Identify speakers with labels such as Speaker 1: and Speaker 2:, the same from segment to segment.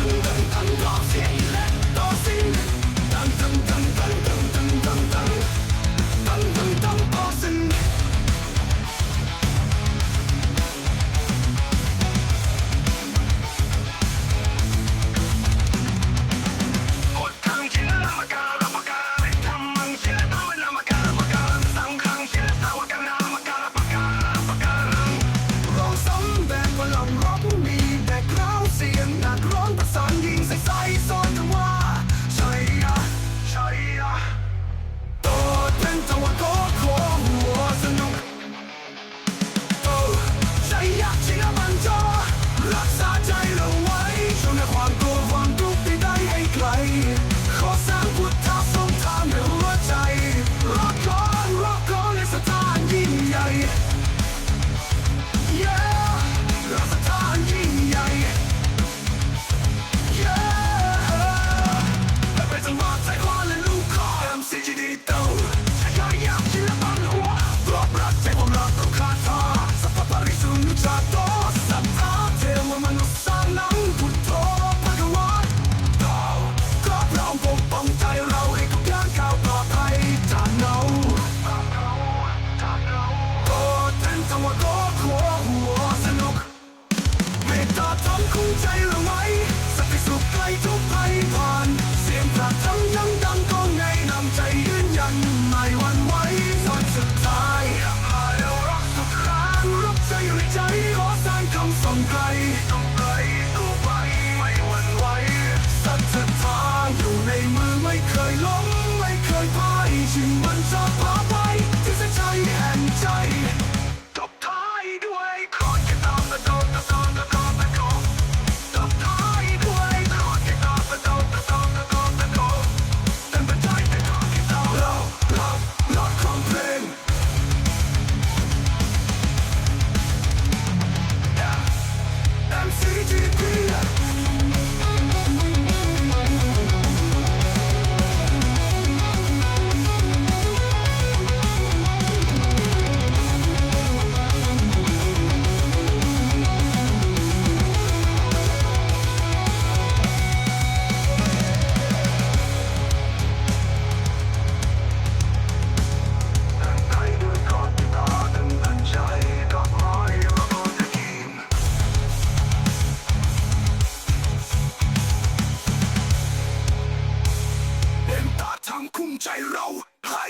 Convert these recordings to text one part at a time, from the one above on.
Speaker 1: Thank you. Taylor. ใจเราให้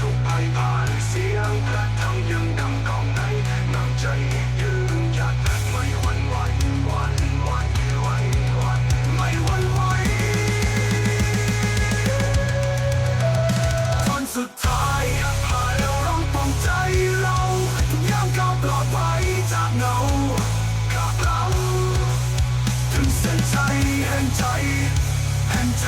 Speaker 1: ทุกภัยผ่านเสียงพระธรรยังดักองในนำใจยืนยัดไม่หวั่นไหวหวั่นไหวหวั่นไหวไม่หวั่นไหวคนสุดท้ายพาเราร้องใจเราย่งก้าวปลอดภัยจากเงากับเราถึงเส้นใจแห่งใจแห่งใจ